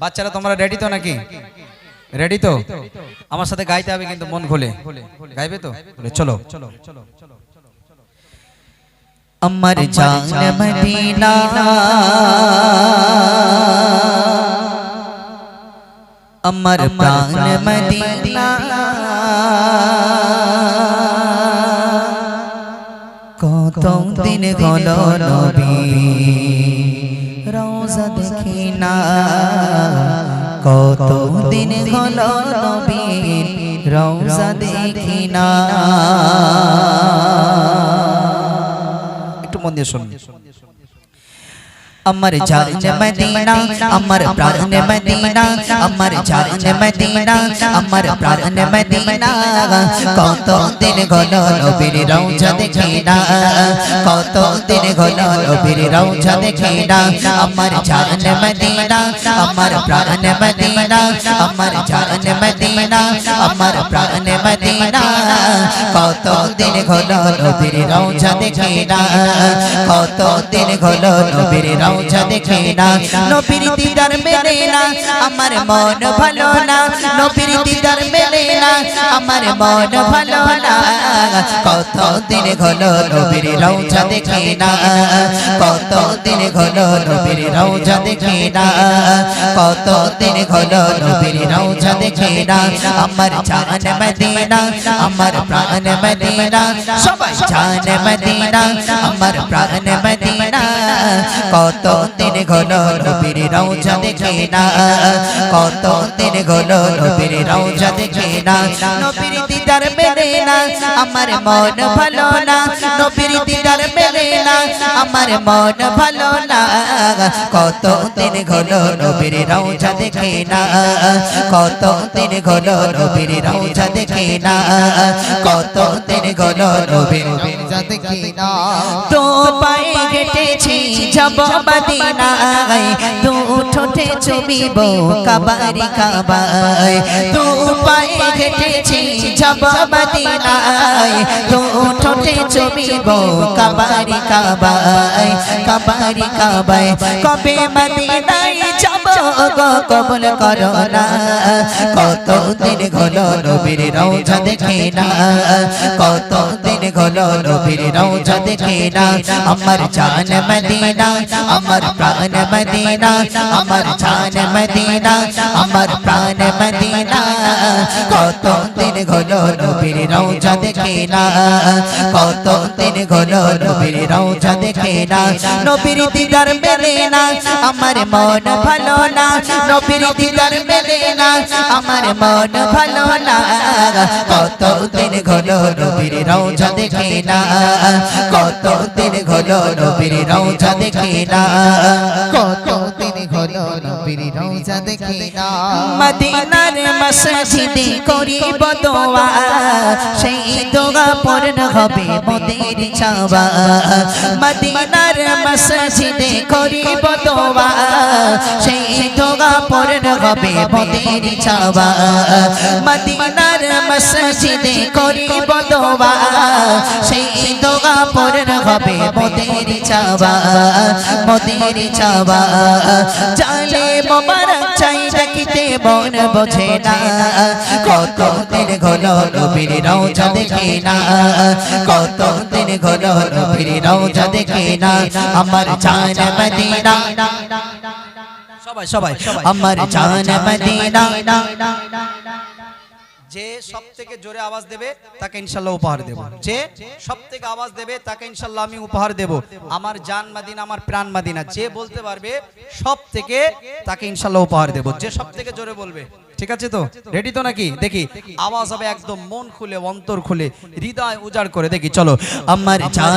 বাচ্চারা তোমরা রেডি তো নাকি? রেডি তো? আমার সাথে গাইতে হবে কিন্তু মন খুলে। গাইবে তো? চলো। আমার জান মদিনা। আমার প্রাণ মদিনা। কত দিন হল নবী? না কত দিন হলো নবীর রওজা দেখি না একটু মন দিয়ে শুনুন। আমার জান মদিনা আমার প্রাণ মদিনা আমার জান মদিনা আমার প্রাণ মদিনা কত দিন গল নবীর রওজা দেখি না কত দিন গল নবীর রওজা দেখি না আমার জান মদিনা আমার প্রাণ মদিনা আমার জান মদিনা আমার প্রাণ মদিনা কত দিন গল নবীর রওজা দেখি না কত দিন গল নবীর রওজা দেখি না নবীর দিদার মেলে না আমার মন ভালো না নবীর দিদার মেলে না আমার মন ভালো না কত দিন গল নবীর রওজা দেখি না কত দিন গল নবীর রওজা দেখি না কত দিন গল নবীর রওজা দেখি না আমার জান মদিনা আমার প্রাণ মদিনা সবাই জান মদিনা আমার প্রাণ মদিনা কত দিন গল নবীর রওজা দেখি না? কত দিন গল নবীর রওজা দেখি না? নবীর দিদার মেলে না, আমার মন ভালো না। নবীর দিদার মেলে না, আমার মন ভালো না। কত দিন গল নবীর রওজা দেখি না? কত দিন গল নবীর রওজা দেখি না? কত দিন গল নবীর রওজা দেখি না? তো পায়ে হেঁটেছি যাব মদিনায় দু ঠোঁটে চুবিব, কাবারি কাবায়। দু পায়ে হেঁটেছি যাব মদিনায় দু ঠোঁটে চুবিব, কাবারি কাবায়। কাবারি কাবায়। কবে মদিনায় যাব গো কবুল করো না কত দিন হলো নবীর রওজা দেখে না কত দিন হলো নবীর রওজা দেখে না, আমার জান মদিনা, আমার প্রাণ মদিনা, আমার জান মদিনা, আমার প্রাণ মদিনা। কত দিন হলো নবীর রওজা দেখে না। আমার মন ভালো না। নবীর দিদার মেলে না, আমার মন ভালো না। কত দিন হলো নবীর রওজা দেখে না। কত দিন হলো নবীর রওজা দেখে না। কত দিন হলো নবীর রওজা দেখি না মদিনার মসজিদে করিব দোয়া সেই দোয়া পূর্ণ হবে মোদের চাওয়া মদিনার মসজিদে করিব দোয়া সেই দোয়া পূর্ণ হবে মোদের চাওয়া মদিনার মসজিদে করিব দোয়া সেই দোয়া পূর্ণ হবে মোদের চাওয়া জালে মোবারক চাই দেখিতে মন বোঝে না। কত দিন হলো নবীর রওজা দেখে না। কত দিন হলো নবীর রওজা দেখে না। আমার জান মদিনা। সবাই সবাই। আমার জান মদিনা। যে সব থেকে জোরে আওয়াজ দেবে, তাকে ইনশাল্লাহ উপহার দেব। যে সব থেকে আওয়াজ দেবে, তাকে ইনশাল্লাহ আমি উপহার দেব। আমার জান মাদিনা, আমার প্রাণ মাদিনা, যে বলতে পারবে সব থেকে তাকে ইনশাল্লাহ উপহার দেব। যে সব থেকে জোরে বলবে। ঠিক আছে তো? রেডি তো নাকি? দেখি, আওয়াজ হবে একদম মন খুলে, অন্তর খুলে, হৃদয় উজাড় করে। দেখি, চলো। আমার জান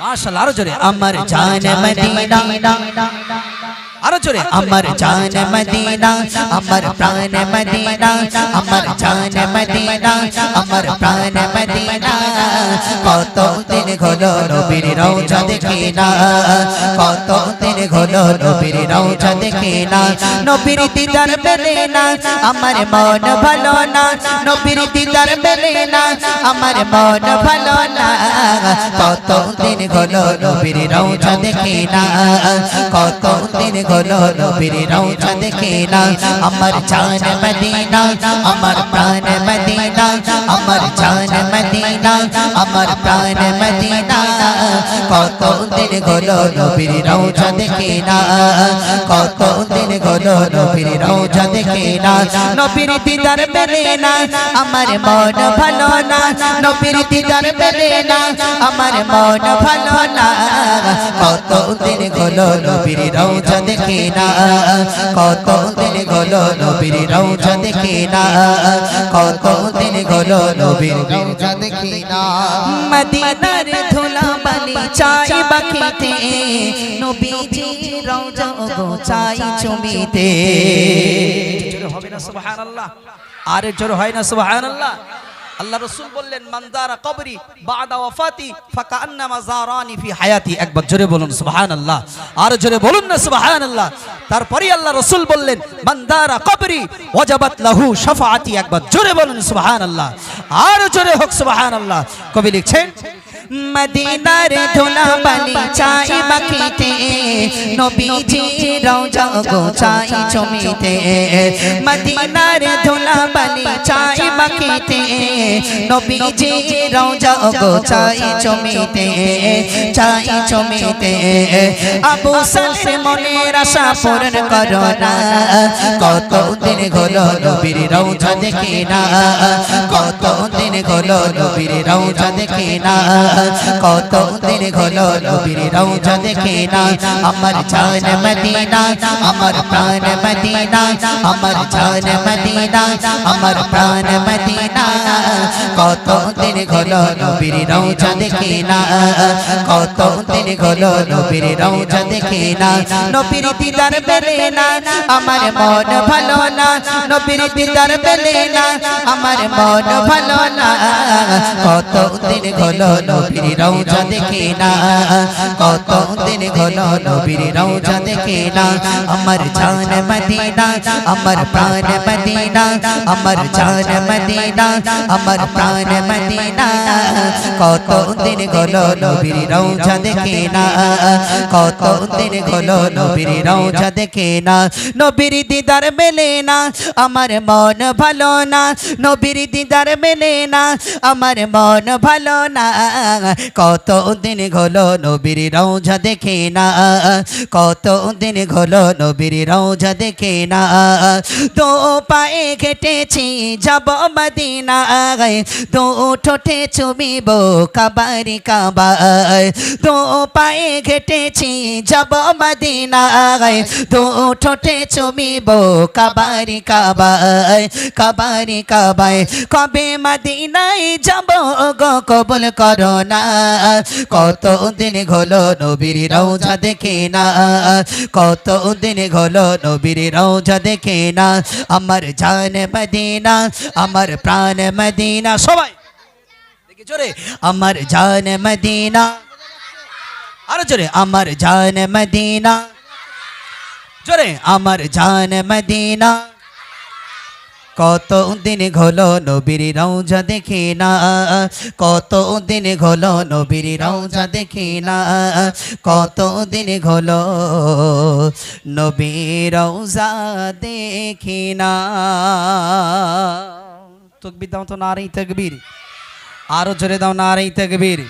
মাশাআল্লাহ, আরও জোরে। আমার জান মদিনা আরও জোরে আমার জান মদিনা আমার প্রাণ মদিনা আমার জান মদিনা আমার প্রাণ মদিনা। কত দিন হলো নবীর রওজা দেখি না কত দিন হলো নবীর রওজা দেখি না। নবীর দিদার মেলে না আমার মন ভালো না। নবীর দিদার মেলে না আমার মন ভালো না। কত দিন হলো নবীর রওজা দেখি না কত দিন হলো নবীর রওজা দেখে না। আমার জান মদিনা, আমার প্রাণ মদিনা, আমার জান মদিনা, আমার প্রাণ মদিনা। কত দিন হলো নবীর রওজা দেখে না? কত দিন হলো নবীর রওজা দেখে না? নবীর দিদার পেলে না, আমার মন ভালো না। নবীর দিদার পেলে না, আমার মন ভালো না। কত দিন হলো নবীর রওজা দেখে না? কত দিন হলো নবীর রওজা দেখে না? কত দিন হলো নবীর রওজা দেখি না? মদিনার ধুলা বালি চাই বাকিতে নবীজি রওজা গো চাই চুমিতে জোরে হবে না সুবহানাল্লাহ। আরে জোরে হয় না সুবহানাল্লাহ। আল্লাহ রাসূল বললেন মানদারা কবরি বাদা ওয়াফাতি ফাকান্নামা জারানি ফি হায়াতি। একবার জোরে বলুন সুবহানাল্লাহ। আর জোরে বলুন না সুবহানাল্লাহ। তারপরে আল্লাহ রাসূল বললেন মানদারা কবরি ওয়াজাবাত লাহু শাফাআতি। একবার জোরে বলুন সুবহানাল্লাহ। আর জোরে হোক সুবহানাল্লাহ। কবি লিখছেন মদিনার ধুলা বালি চাই বাকিতে নবীজি রওজা গো চাই চুমিতে মদিনার ধুলা বালি চাই বাকিতে নবীজি রওজা গো চাই চুমিতে চাই চুমিতে আবু সালে মনের আশা পূরণ করো না কত দিন হলো নবীর রওজা দেখে না কত দিন হলো নবীর রওজা দেখে না কত দিন হলো নবীর রওজা দেখে না। আমার জান মদিনা, আমার প্রাণ মদিনা, আমার জান মদিনা, আমার প্রাণ মদিনা। কত দিন হলো নবীর রওজা দেখে না। কত দিন হলো নবীর রওজা দেখে না। নবীর দিদার পেলে না, আমার মন ভালো না। নবীর দিদার পেলে না, আমার মন ভালো না। কত দিন হলো নবীর রওজা দেখে না। কত দিন হলো নবীর রওজা দেখে না। আমার জান মদিনা, আমার প্রাণ মদিনা, আমার জান মদিনা, আমার প্রাণ মদিনা। কত দিন হলো নবীর রওজা দেখে না। কত দিন হলো নবীর রওজা দেখে না। নবীর দিদার মেলে না, আমার মন ভালো না। নবীর দিদার মেলে না, আমার মন ভালো না। কত দিন হলো নবীর রওজা দেখে না? কত দিন হলো নবীর রওজা দেখে না? তো পায়ে ঘেটেছি যাব মদিনা তো ঠোঁটে চুমিব কাবারি কাবায়। তো পায়ে ঘেটেছি যাব মদিনা তো ঠোঁটে চুমিব কাবারি কাবায়। কাবারি কাবায়। কবে মদিনায় যাব গো? কবুল করো না। কত দিন হলো নবীর রওজা দেখে না। কত দিন হলো নবীর রওজা দেখে না। আমার জান মদিনা, আমার প্রাণ মদিনা, সবাই। আমার জান মদিনা। আর জোরে, আমার জান মদিনা। জোরে, আমার জান মদিনা। কত দিন হলো নবীর রৌজা দেখে না, কত দিন হলো নবীর রৌজা দেখে না, কত দিন হলো নবীর রৌজা দেখে না। তকবির দাও তো নারী তকবীর। আরও জোরে দাও নারী তকবীর।